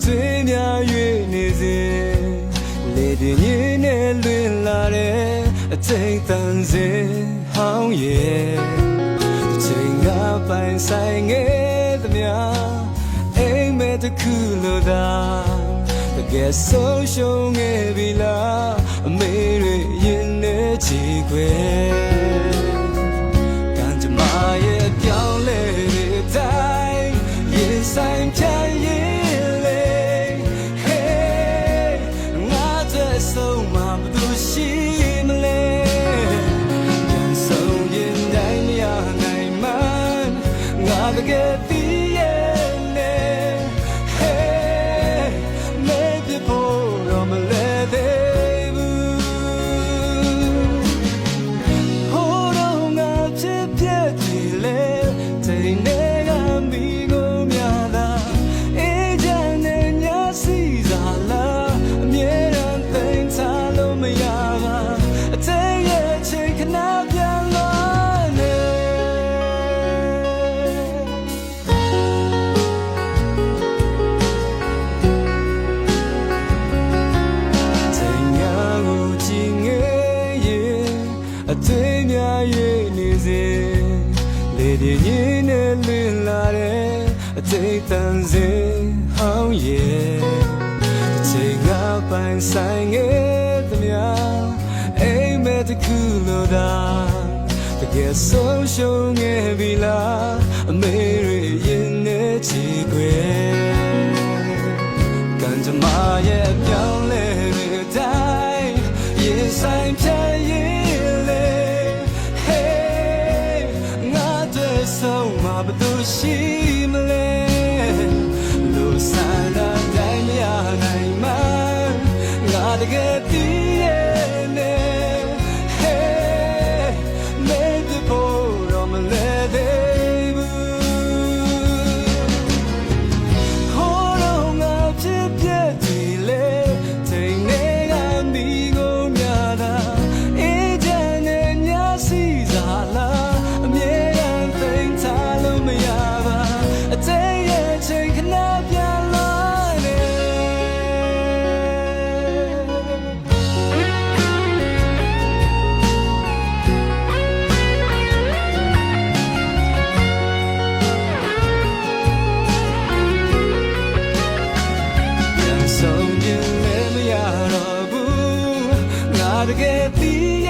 သွေးများ၍နေစဉ်လေပြင်းရင်းနဲ့လွင်လာတဲ့အချိန်တန်စင်ဟောင်းရဲ့တစ်ချိန်ကပိုင်ဆိုင်ငယ်သမျှအိမ်မဲ့တစ်ခုလို့သာတကယ်ဆုံးရှုံးခဲ့ပြီလားအမေတွေရင်နေချီခွေကံကြမ္မာရဲ့ပြောင်းလဲတဲ့တိုင်းရင်ဆိုင်ချင်ရင် ငါ အသေးများ၍နေစဉ်လေပြင်းရင်းနဲ့လွင်လာတဲ့အသေးတန်စင်ဟောင်းရဲ့ချိန်ကပိုင်ဆိုင်ငယ်သမျှအိမ်မဲ့တစ်ခုလို့သာတကယ်ဆုံးရှုံးခဲ့ပြီလားအမေတွေရင်နေချီခွေကံကြမ္မာရဲ့အပြောင်းလဲ ရှိမလဲလူဆိုင်တာတိုင်းမရနိုင်မှန်းငါတကယ် targeti